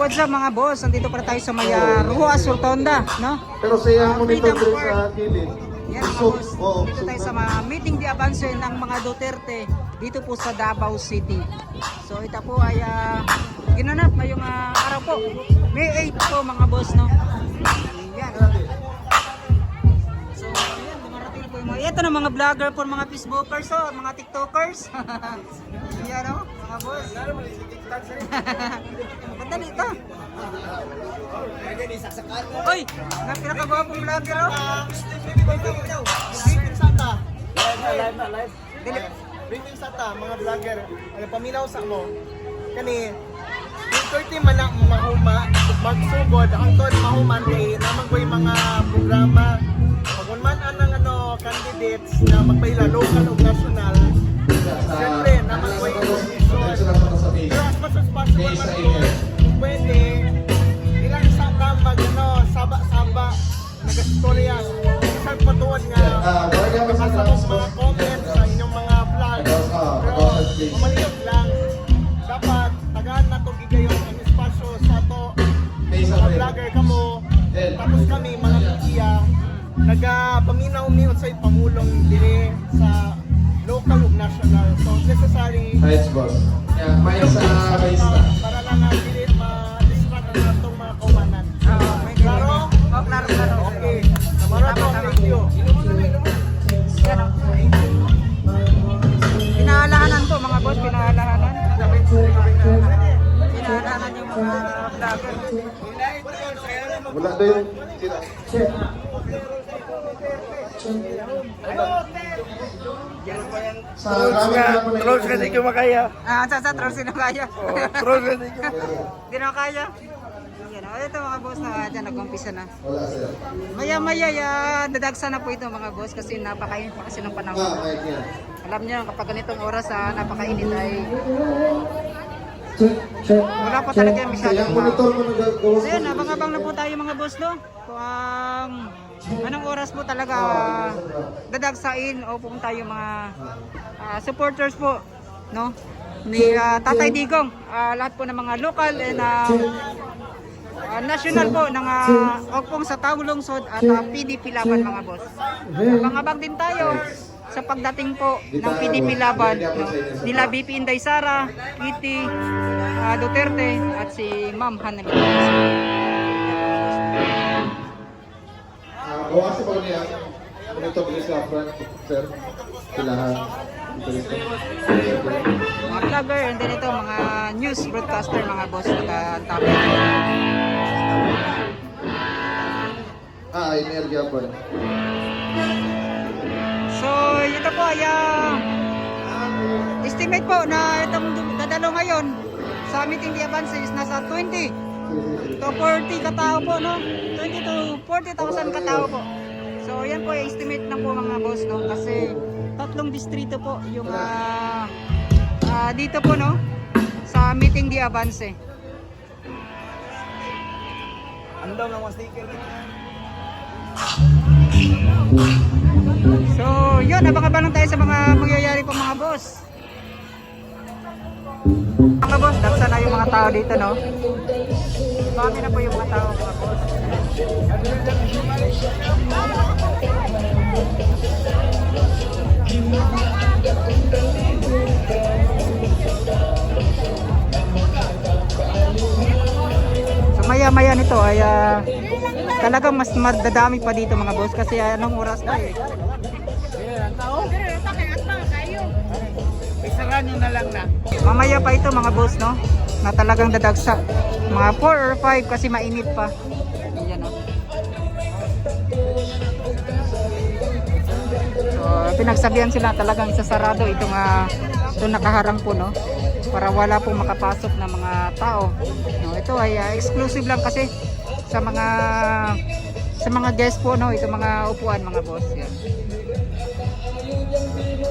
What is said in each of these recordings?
what's up mga boss? Nandito pa tayo sa Maya Ruas Rotonda, no? Pero Ah, ang monitor dito sa gilid. Yan mga So, boss. oo, Dito tayo sa mga meeting di avance ng mga Duterte dito po sa Davao City. So ito po ay ah, ginanap ngayong ah, araw po. May 8 po mga boss, no? Yan. So, ayan, dumarating po yung mga, ito na mga vlogger po, mga Facebookers, oh, mga TikTokers. yan, oh, mga boss. Ganda dito. Uy, na pinakagwapong vlogger, oh. Greeting Santa. Live na, live. Greeting Santa, mga vlogger. Ano paminaw sa mo. Kani, yung 30 man ang mahuma, magsugod, ang ton mahuman kay naman ko yung mga programa. Pagunman ang ng ano, candidates na magpaila local o nagapaminaw mi unsay pamulong dire sa local ug national. So necessary Nice boss. Yeah, may sa base na. para lang na dili ma-distract ang atong mga kaumanan. Oo, may Klaro? Oh, klaro, klaro. Okay. Maraming thank you. Yan. Pinaalahanan po mga boss, pinaalahanan. Pinaalahanan yung mga vlogger. Wala daw yung sila. Sa camera na po na Trolls kasi ko makaya. Ah, sa sa trolls sino kaya? Oh, Trolls kasi ko Hindi na kaya. Yan, oh, ito mga boss na dyan nag-umpisa na. Wala sir. Maya maya ya, dadagsa na po ito mga boss kasi napakainit pa kasi ng Ah, panahon. niya. Alam niyo kapag ganitong oras ah, napakainit ay wala pa talaga yung Sa masyadong yung monitor mo nagagawa. So yun, abang-abang na po tayo mga boss no. Kung ang anong oras po talaga dadagsain o pumunta yung mga ah, supporters po no? Ni ah, Tatay Digong. Ah, lahat po ng mga local and ah, ah, national po ng uh, Okpong sa Tawong Lungsod at ah, PDP Laban mga boss. Abang-abang din tayo sa pagdating po ng PDP Laban no, nila BP Inday Sara, Kitty, ah, Duterte at si Ma'am Hanel. Ah, bawasan pa niya. Monitor dito sa front, sir. Silahan. Dito. Mga vlogger and then ito mga news broadcaster mga boss nakatapos. Ah, energy po. So ito po ay ah, estimate po na itong dadalo ngayon sa meeting di advance is nasa 20 to 40 katao po no? 20 to 40,000 katao po. So yan po yung estimate na po mga boss no? Kasi tatlong distrito po yung ah, ah, dito po no? Sa meeting di avance Andaw ng mga sticker. Yun, abang-abang tayo sa mga mangyayari po mga boss. Mga boss, daksa na yung mga tao dito, no? Dami na po yung mga tao, mga boss. So, maya-maya nito ay ah, talagang mas madadami pa dito mga boss kasi ah, anong oras na eh. Isaran nyo na lang na. Mamaya pa ito mga boss, no? Na talagang dadagsa. Mga 4 or 5 kasi mainit pa. Ayan, no? So, pinagsabihan sila talagang isasarado itong uh, itong nakaharang po, no? Para wala pong makapasok na mga tao. No, ito ay ah, exclusive lang kasi sa mga sa mga guest po, no? Ito mga upuan, mga boss. Yan.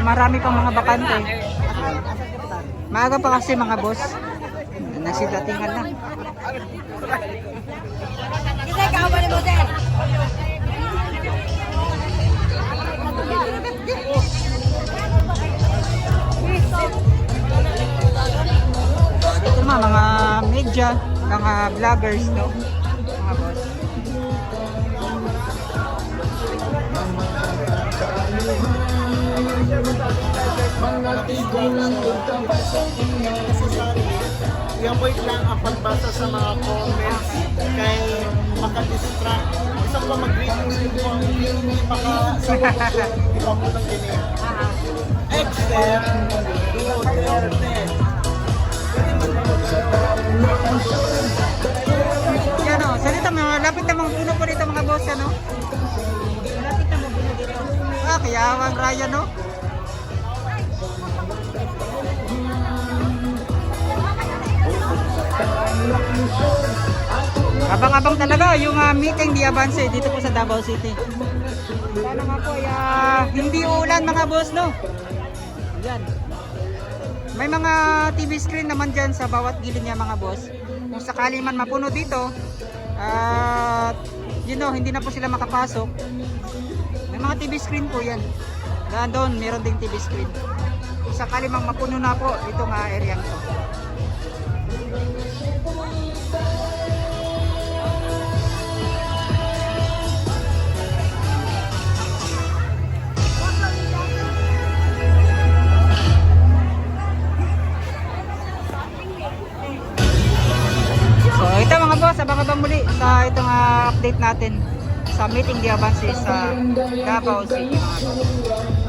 marami pang mga bakante. Maaga pa kasi mga boss. Nagsidatingan na. Kasi kawan mo din. Ito naman mga media, mga vloggers, no? Mga boss. Yung point lang ang pagbasa sa mga comments kay makadistract. Isa ko mag-greetings din po ang hindi makasabot ko iba mo ng ganyan. Excel Duterte. Yan o, salita mo, lapit na mga puno po dito mga boss, ano? Lapit na mga puno dito. Ah, kaya wag Ryan, no? Abang-abang talaga yung ah, meeting di Avance dito po sa Davao City. Sana nga po ay ah, hindi ulan mga boss, no? Yan. May mga TV screen naman dyan sa bawat gilid niya mga boss. Kung sakali man mapuno dito, at you know, hindi na po sila makapasok. May mga TV screen po yan. Doon, meron ding TV screen. Kung sakali mang mapuno na po itong uh, area to. Abang-abang muli sa itong ah, update natin sa meeting di Avance sa Davao City mga.